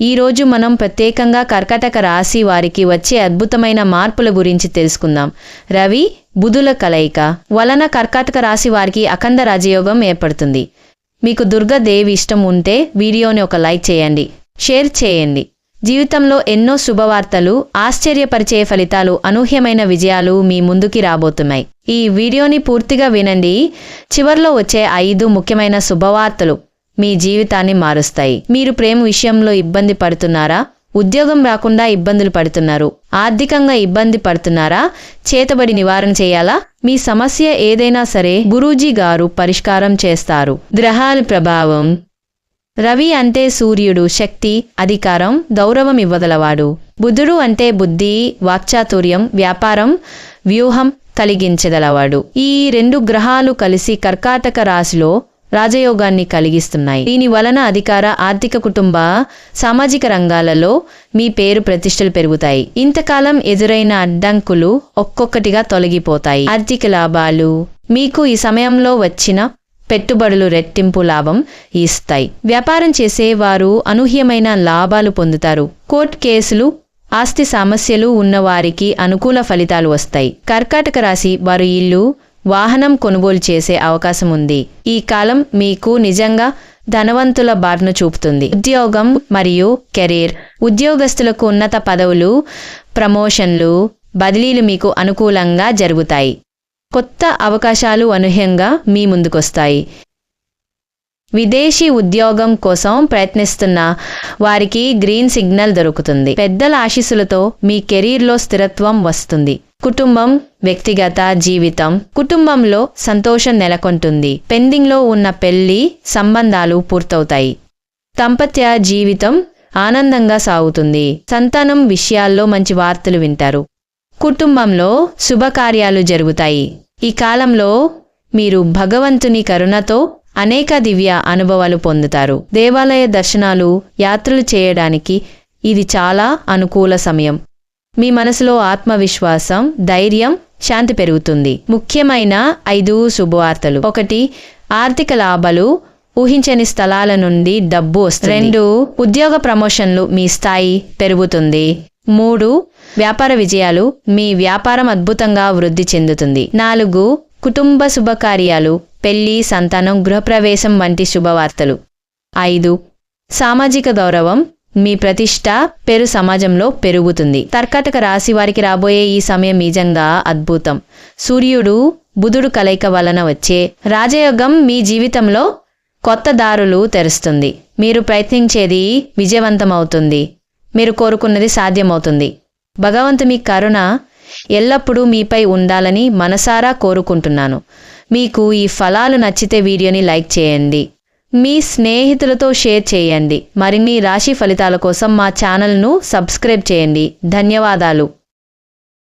ఈరోజు మనం ప్రత్యేకంగా కర్కటక రాశి వారికి వచ్చే అద్భుతమైన మార్పుల గురించి తెలుసుకుందాం. రవి బుధుల కలయిక. వలన కర్కాటక రాశి వారికి అఖండ రాజయోగం ఏర్పడుతుంది. మీకు దుర్గాదేవి ఇష్టం ఉంటే వీడియోని ఒక లైక్ చేయండి. షేర్ చేయండి. జీవితంలో ఎన్నో శుభవార్తలు ఆశ్చర్యపరిచే ఫలితాలు అనూహ్యమైన విజయాలు మీ ముందుకి రాబోతున్నాయి. ఈ వీడియోని పూర్తిగా వినండి. చివర్లో వచ్చే ఐదు ముఖ్యమైన శుభవార్తలు. మీ జీవితాన్ని మారుస్తాయి. మీరు ప్రేమ విషయంలో ఇబ్బంది పడుతున్నారా? ఉద్యోగం రాకుండా ఇబ్బందులు పడుతున్నారు. ఆర్థికంగా ఇబ్బంది పడుతున్నారా? చేతబడి నివారణ చేయాలా? మీ సమస్య ఏదైనా సరే గురూజీ గారు పరిష్కారం చేస్తారు. గ్రహాల ప్రభావం. రవి అంటే సూర్యుడు. శక్తి అధికారం గౌరవం ఇవ్వగలవాడు. బుధుడు అంటే బుద్ధి వాక్చాతుర్యం వ్యాపారం వ్యూహం కలిగించగలవాడు. ఈ రెండు గ్రహాలు కలిసి కర్కాటక రాశిలో రాజయోగాన్ని కలిగిస్తున్నాయి. దీని వలన అధికార ఆర్థిక కుటుంబ సామాజిక రంగాలలో మీ పేరు ప్రతిష్టలు పెరుగుతాయి. ఇంతకాలం ఎదురైన అడ్డంకులు ఒక్కొక్కటిగా తొలగిపోతాయి. ఆర్థిక లాభాలు మీకు ఈ సమయంలో వచ్చిన పెట్టుబడులు రెట్టింపు లాభం ఇస్తాయి. వ్యాపారం చేసేవారు అనూహ్యమైన లాభాలు పొందుతారు. కోర్టు కేసులు ఆస్తి సమస్యలు ఉన్నవారికి అనుకూల ఫలితాలు వస్తాయి. కర్కాటక రాశి వారు ఇల్లు వాహనం కొనుగోలు చేసే అవకాశం ఉంది ఈ కాలం మీకు నిజంగా ధనవంతుల బారిన చూపుతుంది. ఉద్యోగం మరియు కెరీర్. ఉద్యోగస్తులకు ఉన్నత పదవులు ప్రమోషన్లు బదిలీలు మీకు అనుకూలంగా జరుగుతాయి. కొత్త అవకాశాలు అనూహ్యంగా మీ ముందుకొస్తాయి. విదేశీ ఉద్యోగం కోసం ప్రయత్నిస్తున్న వారికి గ్రీన్ సిగ్నల్ దొరుకుతుంది. పెద్దల ఆశీస్సులతో మీ కెరీర్లో స్థిరత్వం వస్తుంది. కుటుంబం వ్యక్తిగత జీవితం. కుటుంబంలో సంతోషం నెలకొంటుంది. పెండింగ్లో ఉన్న పెళ్ళి సంబంధాలు పూర్తవుతాయి. దంపత్య జీవితం ఆనందంగా సాగుతుంది. సంతానం విషయాల్లో మంచి వార్తలు వింటారు. కుటుంబంలో శుభకార్యాలు జరుగుతాయి. ఈ కాలంలో మీరు భగవంతుని కరుణతో అనేక దివ్య అనుభవాలు పొందుతారు. దేవాలయ దర్శనాలు యాత్రలు చేయడానికి ఇది చాలా అనుకూల సమయం. మీ మనసులో ఆత్మవిశ్వాసం ధైర్యం శాంతి పెరుగుతుంది. ముఖ్యమైన ఐదు శుభవార్తలు. ఒకటి ఆర్థిక లాభాలు ఊహించని స్థలాల నుండి డబ్బు వస్తుంది. రెండు ఉద్యోగ ప్రమోషన్లు మీ స్థాయి పెరుగుతుంది. మూడు వ్యాపార విజయాలు మీ వ్యాపారం అద్భుతంగా వృద్ధి చెందుతుంది. నాలుగు కుటుంబ శుభకార్యాలు పెళ్ళి సంతానం గృహప్రవేశం వంటి శుభవార్తలు. ఐదు సామాజిక గౌరవం మీ ప్రతిష్ట పేరు సమాజంలో పెరుగుతుంది. కర్కాటక రాశి వారికి రాబోయే ఈ సమయం నిజంగా అద్భుతం. సూర్యుడు బుధుడు కలయిక వలన వచ్చే రాజయోగం మీ జీవితంలో కొత్త దారులు తెరుస్తుంది. మీరు ప్రయత్నించేది విజయవంతమవుతుంది. మీరు కోరుకున్నది సాధ్యమవుతుంది. భగవంతు మీ కరుణ ఎల్లప్పుడూ మీపై ఉండాలని మనసారా కోరుకుంటున్నాను. మీకు ఈ ఫలాలు నచ్చితే వీడియోని లైక్ చేయండి. మీ స్నేహితులతో షేర్ చేయండి. మరిన్ని రాశి ఫలితాల కోసం మా ఛానల్ను సబ్స్క్రైబ్ చేయండి. ధన్యవాదాలు.